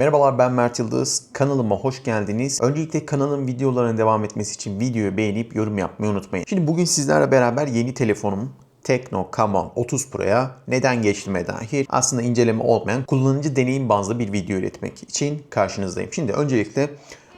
Merhabalar ben Mert Yıldız. Kanalıma hoş geldiniz. Öncelikle kanalın videolarına devam etmesi için videoyu beğenip yorum yapmayı unutmayın. Şimdi bugün sizlerle beraber yeni telefonum Tekno Camon 30 Pro'ya neden geçtiğime dair aslında inceleme olmayan kullanıcı deneyim bazlı bir video üretmek için karşınızdayım. Şimdi öncelikle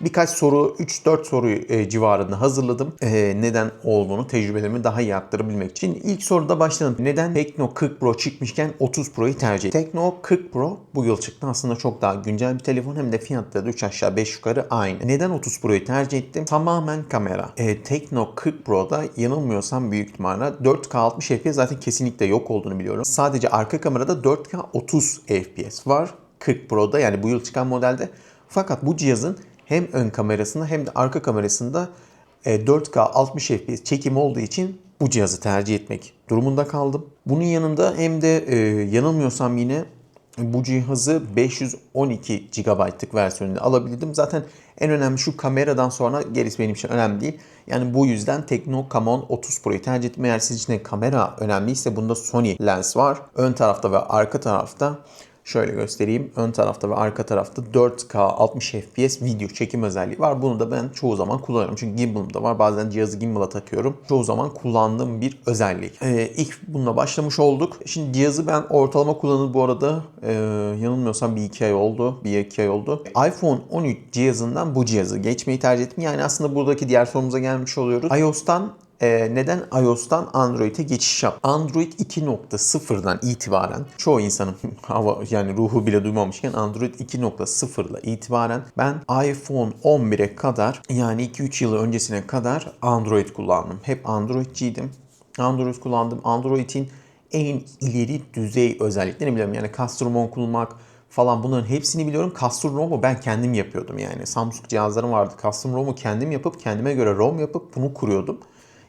Birkaç soru, 3-4 soru e, civarında hazırladım. E, neden olduğunu, tecrübelerimi daha iyi aktarabilmek için. İlk soruda başlayalım. Neden Tekno 40 Pro çıkmışken 30 Pro'yu tercih ettim? Tekno 40 Pro bu yıl çıktı. Aslında çok daha güncel bir telefon. Hem de fiyatları da 3 aşağı 5 yukarı aynı. Neden 30 Pro'yu tercih ettim? Tamamen kamera. E, Tekno 40 Pro'da yanılmıyorsam büyük ihtimalle 4K 60 FPS zaten kesinlikle yok olduğunu biliyorum. Sadece arka kamerada 4K 30 FPS var. 40 Pro'da yani bu yıl çıkan modelde. Fakat bu cihazın hem ön kamerasında hem de arka kamerasında 4K 60 FPS çekim olduğu için bu cihazı tercih etmek durumunda kaldım. Bunun yanında hem de e, yanılmıyorsam yine bu cihazı 512 GB'lık versiyonunda alabildim. Zaten en önemli şu kameradan sonra gerisi benim için önemli değil. Yani bu yüzden Tekno Camon 30 Pro'yu tercih ettim. Eğer sizin için kamera önemliyse bunda Sony lens var. Ön tarafta ve arka tarafta Şöyle göstereyim. Ön tarafta ve arka tarafta 4K 60 FPS video çekim özelliği var. Bunu da ben çoğu zaman kullanıyorum. Çünkü gimbal'ım da var. Bazen cihazı gimbal'a takıyorum. Çoğu zaman kullandığım bir özellik. Ee, ilk bununla başlamış olduk. Şimdi cihazı ben ortalama kullanılı bu arada e, yanılmıyorsam bir iki ay oldu. Bir iki ay oldu. iPhone 13 cihazından bu cihazı geçmeyi tercih ettim. Yani aslında buradaki diğer sorumuza gelmiş oluyoruz. iOS'tan ee, neden iOS'tan Android'e geçiş yap? Android 2.0'dan itibaren çoğu insanın hava yani ruhu bile duymamışken Android 2.0 ile itibaren ben iPhone 11'e kadar yani 2-3 yıl öncesine kadar Android kullandım. Hep Android'ciydim. Android kullandım. Android'in en ileri düzey özelliklerini biliyorum. Yani custom ROM kullanmak falan bunların hepsini biliyorum. Custom ROM'u ben kendim yapıyordum yani. Samsung cihazlarım vardı. Custom ROM'u kendim yapıp kendime göre ROM yapıp bunu kuruyordum.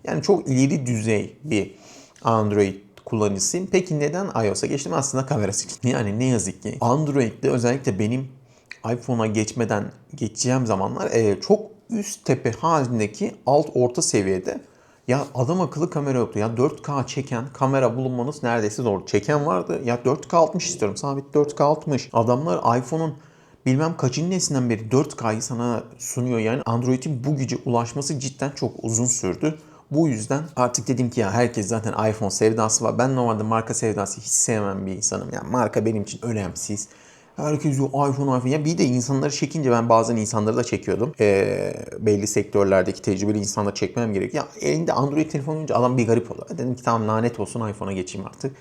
Yani çok ileri düzey bir Android kullanıcısıyım. Peki neden iOS'a geçtim? Aslında kamerası için. Yani ne yazık ki Android'de özellikle benim iPhone'a geçmeden geçeceğim zamanlar e, çok üst tepe halindeki alt orta seviyede ya adam akıllı kamera yoktu. Ya 4K çeken kamera bulunmanız neredeyse zor. Çeken vardı. Ya 4K 60 istiyorum. Sabit 4K 60. Adamlar iPhone'un bilmem kaçıncı nesilden beri 4K'yı sana sunuyor. Yani Android'in bu güce ulaşması cidden çok uzun sürdü. Bu yüzden artık dedim ki ya herkes zaten iPhone sevdası var. Ben normalde marka sevdası hiç sevmem bir insanım. Yani marka benim için önemsiz. Herkes diyor iPhone iPhone. Ya bir de insanları çekince ben bazen insanları da çekiyordum. Ee, belli sektörlerdeki tecrübeli insanları çekmem gerek. Ya elinde Android telefon olunca adam bir garip oluyor. Dedim ki tamam lanet olsun iPhone'a geçeyim artık.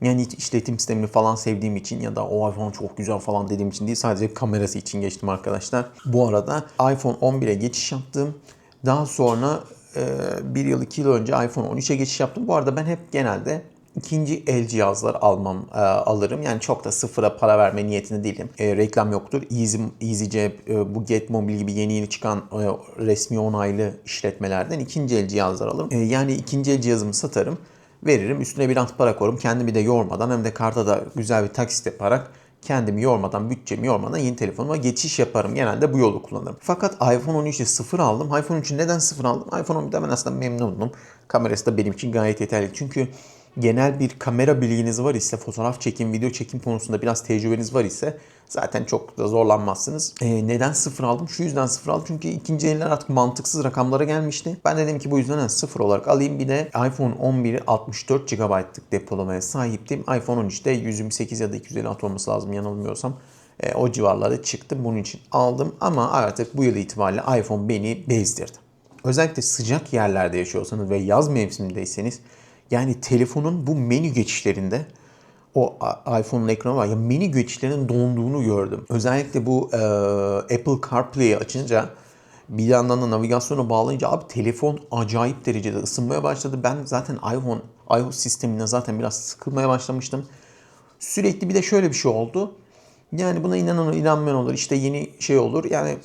Yani işletim sistemini falan sevdiğim için ya da o iPhone çok güzel falan dediğim için değil. Sadece kamerası için geçtim arkadaşlar. Bu arada iPhone 11'e geçiş yaptım. Daha sonra bir yıl iki yıl önce iPhone 13'e geçiş yaptım. Bu arada ben hep genelde ikinci el cihazlar almam e, alırım. Yani çok da sıfıra para verme niyetinde değilim. E, reklam yoktur. Easy, EasyCep, e, bu Get Mobile gibi yeni yeni çıkan e, resmi onaylı işletmelerden ikinci el cihazlar alırım. E, yani ikinci el cihazımı satarım veririm. Üstüne bir ant para koyarım. Kendimi de yormadan hem de karta da güzel bir taksit yaparak kendimi yormadan, bütçemi yormadan yeni telefonuma geçiş yaparım. Genelde bu yolu kullanırım. Fakat iPhone 13'e sıfır aldım. iPhone 13'ü neden sıfır aldım? iPhone 11'de ben aslında memnunum. Kamerası da benim için gayet yeterli. Çünkü genel bir kamera bilginiz var ise, fotoğraf çekim, video çekim konusunda biraz tecrübeniz var ise zaten çok da zorlanmazsınız. Ee, neden sıfır aldım? Şu yüzden sıfır aldım. Çünkü ikinci eller artık mantıksız rakamlara gelmişti. Ben dedim ki bu yüzden sıfır olarak alayım. Bir de iPhone 11 64 GB'lık depolamaya sahiptim. iPhone 13'te 128 ya da 256 olması lazım yanılmıyorsam. E, o civarlarda çıktı. Bunun için aldım ama artık bu yıl itibariyle iPhone beni bezdirdi. Özellikle sıcak yerlerde yaşıyorsanız ve yaz mevsimindeyseniz yani telefonun bu menü geçişlerinde o iPhone'un ekranı var ya menü geçişlerinin donduğunu gördüm. Özellikle bu e, Apple CarPlay'i açınca bir yandan da navigasyonu bağlayınca abi telefon acayip derecede ısınmaya başladı. Ben zaten iPhone iOS sistemine zaten biraz sıkılmaya başlamıştım. Sürekli bir de şöyle bir şey oldu. Yani buna inanan inanmayan olur. İşte yeni şey olur. Yani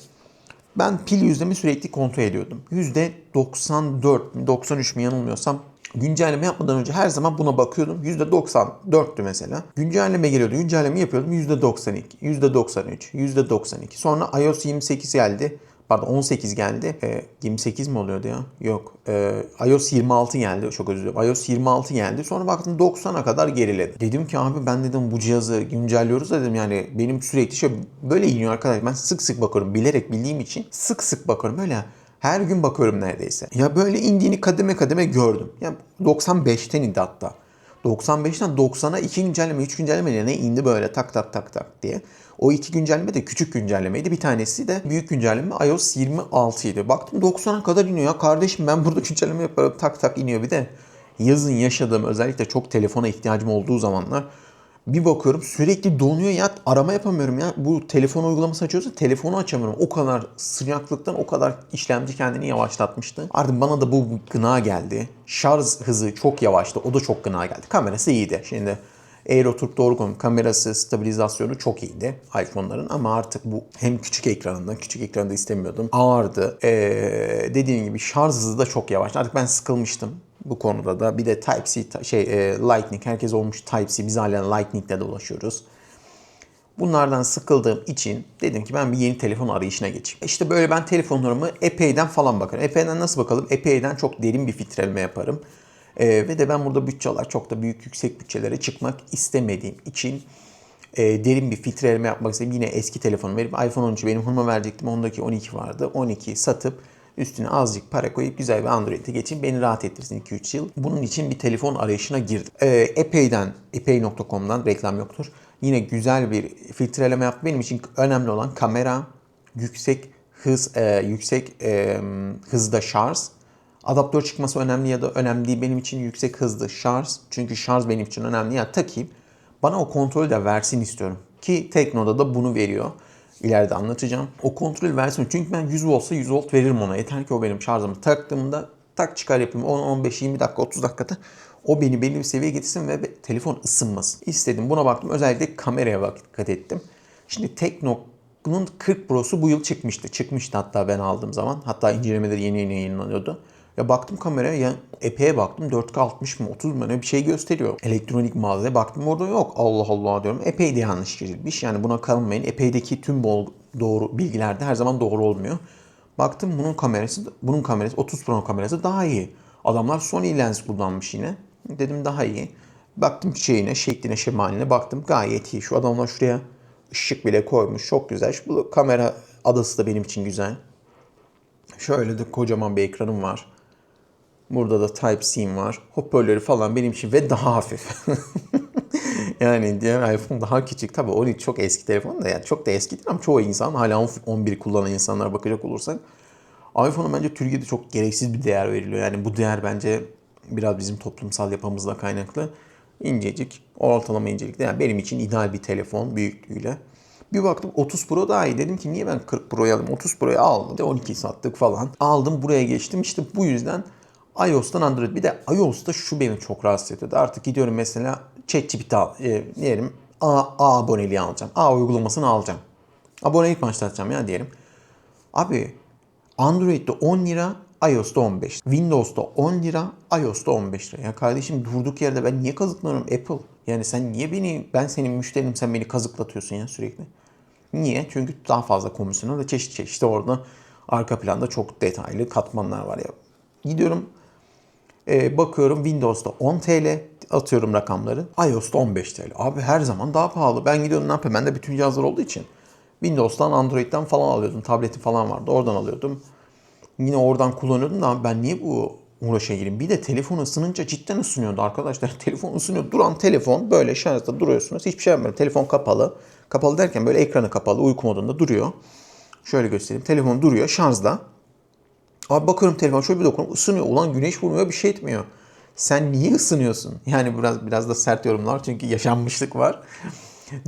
ben pil yüzdemi sürekli kontrol ediyordum. %94 mi 93 mi yanılmıyorsam güncelleme yapmadan önce her zaman buna bakıyordum. %94'tü mesela. Güncelleme geliyordu. Güncelleme yapıyordum. %92, %93, %92. Sonra iOS 28 geldi. pardon 18 geldi. E, 28 mi oluyordu ya? Yok. E, iOS 26 geldi. Çok özür dilerim. iOS 26 geldi. Sonra baktım 90'a kadar geriledi. Dedim ki abi ben dedim bu cihazı güncelliyoruz dedim yani benim sürekli şöyle böyle iniyor arkadaş. Ben sık sık bakıyorum. Bilerek bildiğim için sık sık bakıyorum. Böyle her gün bakıyorum neredeyse. Ya böyle indiğini kademe kademe gördüm. Ya 95'ten indi hatta. 95'ten 90'a iki güncelleme, üç güncelleme ne indi böyle tak tak tak tak diye. O iki güncelleme de küçük güncellemeydi. Bir tanesi de büyük güncelleme iOS 26 idi. Baktım 90'a kadar iniyor ya kardeşim ben burada güncelleme yaparım tak tak iniyor. Bir de yazın yaşadığım özellikle çok telefona ihtiyacım olduğu zamanlar bir bakıyorum sürekli donuyor ya arama yapamıyorum ya. Bu telefon uygulaması açıyorsa telefonu açamıyorum. O kadar sıcaklıktan o kadar işlemci kendini yavaşlatmıştı. Artık bana da bu gına geldi. Şarj hızı çok yavaştı. O da çok gına geldi. Kamerası iyiydi. Şimdi eğer oturup doğru konu kamerası stabilizasyonu çok iyiydi iPhone'ların ama artık bu hem küçük ekranında küçük ekranda istemiyordum ağırdı ee, dediğim gibi şarj hızı da çok yavaş artık ben sıkılmıştım bu konuda da bir de Type-C şey e, Lightning herkes olmuş Type-C biz hala Lightning'le dolaşıyoruz. Bunlardan sıkıldığım için dedim ki ben bir yeni telefon arayışına geçeyim. İşte böyle ben telefonlarımı epeyden falan bakarım. Epeyden nasıl bakalım? Epeyden çok derin bir filtreleme yaparım. Ee, ve de ben burada bütçeler çok da büyük yüksek bütçelere çıkmak istemediğim için e, derin bir filtreleme yapmak istedim. Yine eski telefonum verip iPhone 13 benim hanıma verecektim. Ondaki 12 vardı. 12'yi satıp üstüne azıcık para koyup güzel bir Android'e geçin beni rahat ettirsin 2-3 yıl. Bunun için bir telefon arayışına girdim. Ee, epeyden, epey.com'dan reklam yoktur. Yine güzel bir filtreleme yaptım. Benim için önemli olan kamera, yüksek hız, e, yüksek e, hızda şarj. Adaptör çıkması önemli ya da önemli değil. Benim için yüksek hızlı şarj. Çünkü şarj benim için önemli. Ya takayım. Bana o kontrolü de versin istiyorum. Ki Tekno'da da bunu veriyor. İleride anlatacağım. O kontrol versin. Çünkü ben 100 voltsa 100 volt veririm ona. Yeter ki o benim şarjımı taktığımda tak çıkar yapayım. 10, 15, 20 dakika, 30 dakikada o beni belli bir seviyeye getirsin ve telefon ısınmasın. İstedim. Buna baktım. Özellikle kameraya dikkat ettim. Şimdi Tekno'nun 40 Pro'su bu yıl çıkmıştı. Çıkmıştı hatta ben aldığım zaman. Hatta incelemeleri yeni yeni yayınlanıyordu. Ya baktım kameraya ya epeye baktım 4K 60 mı 30 mu ne bir şey gösteriyor. Elektronik mağazaya baktım orada yok. Allah Allah diyorum. Epey de yanlış girilmiş. Yani buna kalmayın. Epeydeki tüm bol doğru bilgilerde her zaman doğru olmuyor. Baktım bunun kamerası bunun kamerası 30 Pro kamerası daha iyi. Adamlar Sony lens kullanmış yine. Dedim daha iyi. Baktım şeyine, şekline, şemaline baktım gayet iyi. Şu adamlar şuraya ışık bile koymuş. Çok güzel. Şu kamera adası da benim için güzel. Şöyle de kocaman bir ekranım var. Burada da Type-C'm var. Hoparlörü falan benim için ve daha hafif. yani diğer iPhone daha küçük. Tabii 13 çok eski telefon da yani çok da eski değil ama çoğu insan hala 11 kullanan insanlara bakacak olursak iPhone'a bence Türkiye'de çok gereksiz bir değer veriliyor. Yani bu değer bence biraz bizim toplumsal yapımızla kaynaklı. İncecik, ortalama incelikte. Yani benim için ideal bir telefon büyüklüğüyle. Bir baktım 30 Pro daha iyi. Dedim ki niye ben 40 Pro'yu alayım? 30 Pro'yu aldım. De 12 sattık falan. Aldım buraya geçtim. İşte bu yüzden iOS'tan Android. Bir de iOS'ta şu beni çok rahatsız ediyordu. Artık gidiyorum mesela ChatGPT al, e, diyelim A, A aboneliği alacağım. A uygulamasını alacağım. Abonelik başlatacağım ya diyelim. Abi Android'de 10 lira, iOS'ta 15. Windows'ta 10 lira, iOS'ta 15 lira. Ya kardeşim durduk yerde ben niye kazıklanıyorum Apple? Yani sen niye beni, ben senin müşterinim sen beni kazıklatıyorsun ya sürekli. Niye? Çünkü daha fazla komisyonu da çeşit çeşit işte orada arka planda çok detaylı katmanlar var ya. Gidiyorum e, bakıyorum Windows'ta 10 TL atıyorum rakamları. iOS'ta 15 TL. Abi her zaman daha pahalı. Ben gidiyorum ne yapayım? Bende bütün cihazlar olduğu için. Windows'tan, Android'den falan alıyordum. Tableti falan vardı. Oradan alıyordum. Yine oradan kullanıyordum da ben niye bu uğraşa gireyim? Bir de telefon ısınınca cidden ısınıyordu arkadaşlar. Telefon ısınıyor. Duran telefon böyle şarjda duruyorsunuz. Hiçbir şey yapmıyorum. Telefon kapalı. Kapalı derken böyle ekranı kapalı. Uyku modunda duruyor. Şöyle göstereyim. Telefon duruyor şarjda. Abi bakıyorum telefon şöyle bir dokunuyorum ısınıyor. Ulan güneş vurmuyor bir şey etmiyor. Sen niye ısınıyorsun? Yani biraz biraz da sert yorumlar çünkü yaşanmışlık var.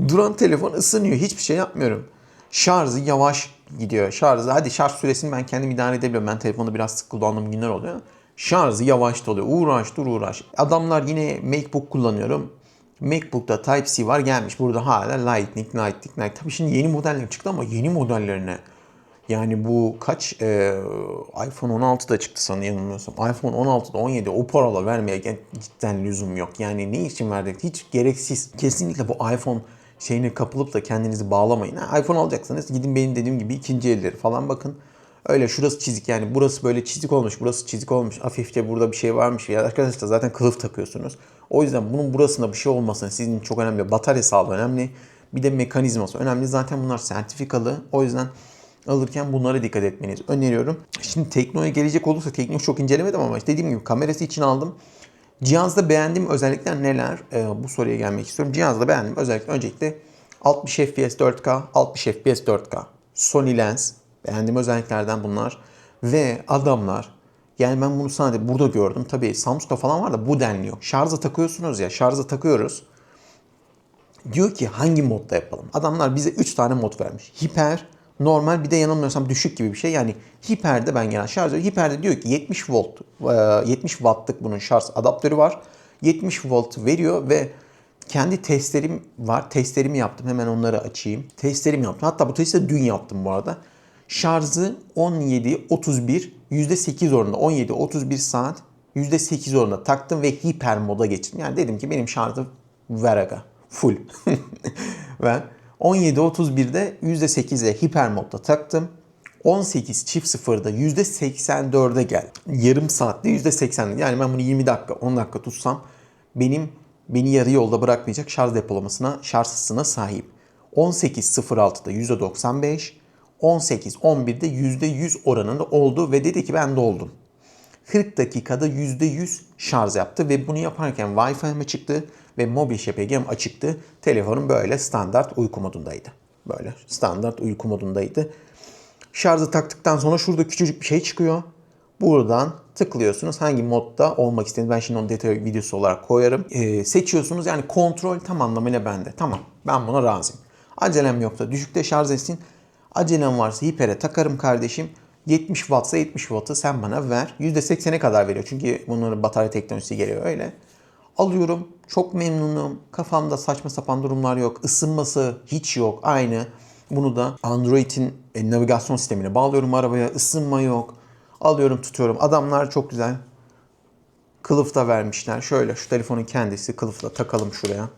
Duran telefon ısınıyor. Hiçbir şey yapmıyorum. Şarjı yavaş gidiyor. Şarjı hadi şarj süresini ben kendim idare edebiliyorum. Ben telefonda biraz sık kullandığım günler oluyor. Şarjı yavaş doluyor. Uğraş dur uğraş. Adamlar yine MacBook kullanıyorum. MacBook'ta Type-C var gelmiş. Burada hala Lightning, Lightning, Lightning. Tabii şimdi yeni modeller çıktı ama yeni modellerine yani bu kaç e, iPhone 16 da çıktı sana yanılmıyorsam. iPhone 16'da 17 o paralar vermeye cidden lüzum yok. Yani ne için verdik? Hiç gereksiz. Kesinlikle bu iPhone şeyine kapılıp da kendinizi bağlamayın. Ha, iPhone alacaksanız gidin benim dediğim gibi ikinci elleri falan bakın. Öyle şurası çizik yani burası böyle çizik olmuş, burası çizik olmuş. Hafifçe burada bir şey varmış. Ya arkadaşlar zaten kılıf takıyorsunuz. O yüzden bunun burasında bir şey olmasın sizin çok önemli. Batarya sağlığı önemli. Bir de mekanizması önemli. Zaten bunlar sertifikalı. O yüzden alırken bunlara dikkat etmenizi öneriyorum. Şimdi Tekno'ya gelecek olursa Tekno'yu çok incelemedim ama işte dediğim gibi kamerası için aldım. Cihazda beğendiğim özellikler neler? Ee, bu soruya gelmek istiyorum. Cihazda beğendiğim özellikle öncelikle 60 FPS 4K, 60 FPS 4K. Sony lens. Beğendiğim özelliklerden bunlar. Ve adamlar yani ben bunu sadece burada gördüm. Tabii Samsung'da falan var da bu denliyor. Şarja takıyorsunuz ya. Şarja takıyoruz. Diyor ki hangi modda yapalım? Adamlar bize 3 tane mod vermiş. Hiper, normal bir de yanılmıyorsam düşük gibi bir şey. Yani hiperde ben genel şarj Hiperde diyor ki 70 volt, e, 70 wattlık bunun şarj adaptörü var. 70 volt veriyor ve kendi testlerim var. Testlerimi yaptım. Hemen onları açayım. Testlerimi yaptım. Hatta bu testi dün yaptım bu arada. Şarjı 17-31 %8 oranında 17-31 saat %8 oranında taktım ve hiper moda geçtim. Yani dedim ki benim şarjım Veraga. Full. ben 17.31'de %8'e hiper modda taktım. 18 çift sıfırda %84'e geldi. Yarım saatte %80. Yani ben bunu 20 dakika 10 dakika tutsam benim beni yarı yolda bırakmayacak şarj depolamasına, şarj hızına sahip. 18.06'da %95, 18.11'de %100 oranında oldu ve dedi ki ben de oldum. 40 dakikada %100 şarj yaptı ve bunu yaparken Wi-Fi'm çıktı ve mobil şebekem açıktı. Telefonum böyle standart uyku modundaydı. Böyle standart uyku modundaydı. Şarjı taktıktan sonra şurada küçücük bir şey çıkıyor. Buradan tıklıyorsunuz hangi modda olmak istediğiniz. Ben şimdi onu detay videosu olarak koyarım. Ee, seçiyorsunuz yani kontrol tam anlamıyla bende. Tamam ben buna razıyım. Acelem yoksa düşükte şarj etsin. Acelem varsa hipere takarım kardeşim. 70 wattsa 70 wattı sen bana ver. %80'e kadar veriyor. Çünkü bunların batarya teknolojisi geliyor öyle. Alıyorum. Çok memnunum. Kafamda saçma sapan durumlar yok. Isınması hiç yok. Aynı. Bunu da Android'in e, navigasyon sistemine bağlıyorum arabaya. Isınma yok. Alıyorum tutuyorum. Adamlar çok güzel. Kılıfta vermişler. Şöyle şu telefonun kendisi kılıfla takalım şuraya.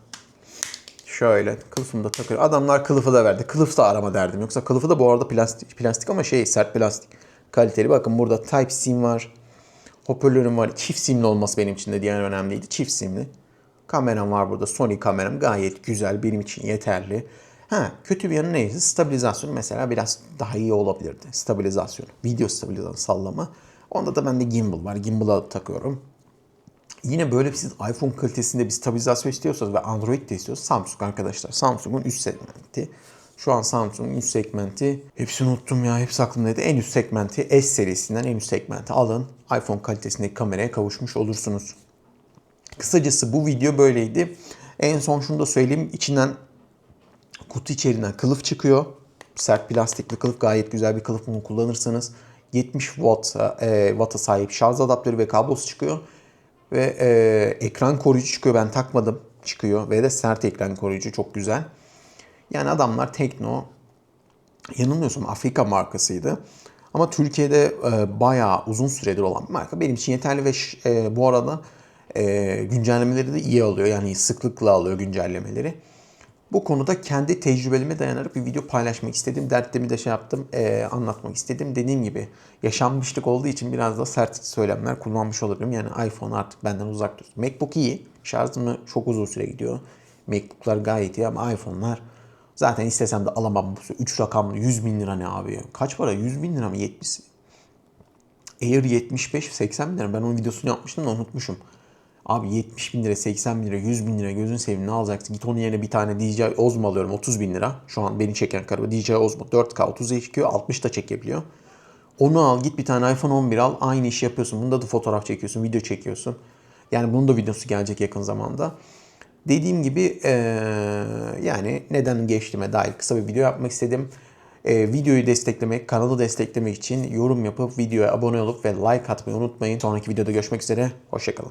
Şöyle kılıfını da takıyorum. Adamlar kılıfı da verdi. Kılıf da arama derdim. Yoksa kılıfı da bu arada plastik, plastik ama şey sert plastik. Kaliteli. Bakın burada Type-C var. Hoparlörüm var. Çift simli olması benim için de diğer önemliydi. Çift simli. Kameram var burada. Sony kameram gayet güzel. Benim için yeterli. Ha, kötü bir yanı neydi? Stabilizasyon mesela biraz daha iyi olabilirdi. Stabilizasyon. Video stabilizasyon sallama. Onda da bende gimbal var. Gimbal'a takıyorum. Yine böyle siz iPhone kalitesinde bir stabilizasyon istiyorsanız ve Android de istiyorsanız Samsung arkadaşlar. Samsung'un üst segmenti. Şu an Samsung'un üst segmenti. Hepsini unuttum ya. Hepsi aklımdaydı. En üst segmenti S serisinden en üst segmenti alın. iPhone kalitesindeki kameraya kavuşmuş olursunuz. Kısacası bu video böyleydi. En son şunu da söyleyeyim. İçinden kutu içerisinden kılıf çıkıyor. Sert plastik bir kılıf. Gayet güzel bir kılıf bunu kullanırsanız. 70 watt, e, watt'a sahip şarj adaptörü ve kablosu çıkıyor. Ve e, ekran koruyucu çıkıyor. Ben takmadım. Çıkıyor. Ve de sert ekran koruyucu. Çok güzel. Yani adamlar Tekno yanılmıyorsam Afrika markasıydı. Ama Türkiye'de e, bayağı uzun süredir olan bir marka. Benim için yeterli ve e, bu arada e, güncellemeleri de iyi alıyor. Yani sıklıkla alıyor güncellemeleri. Bu konuda kendi tecrübelerime dayanarak bir video paylaşmak istedim. Dertlerimi de şey yaptım, e, anlatmak istedim. Dediğim gibi yaşanmışlık olduğu için biraz da sert söylemler kullanmış olurum. Yani iPhone artık benden uzak dursun. MacBook iyi. Şarjımı çok uzun süre gidiyor. MacBook'lar gayet iyi ama iPhone'lar zaten istesem de alamam. 3 rakamlı 100 bin lira ne abi? Kaç para? 100 bin lira mı? 70 Air 75-80 bin lira. Ben onun videosunu yapmıştım da unutmuşum. Abi 70 bin lira, 80 bin lira, 100 bin lira gözün seveyim ne alacaksın? Git onun yerine bir tane DJI Osmo alıyorum 30 bin lira. Şu an beni çeken araba DJI Osmo 4K 30 HQ 60 da çekebiliyor. Onu al git bir tane iPhone 11 al aynı işi yapıyorsun. Bunda da fotoğraf çekiyorsun, video çekiyorsun. Yani bunun da videosu gelecek yakın zamanda. Dediğim gibi ee, yani neden geçtiğime dair kısa bir video yapmak istedim. E, videoyu desteklemek, kanalı desteklemek için yorum yapıp videoya abone olup ve like atmayı unutmayın. Sonraki videoda görüşmek üzere. Hoşçakalın.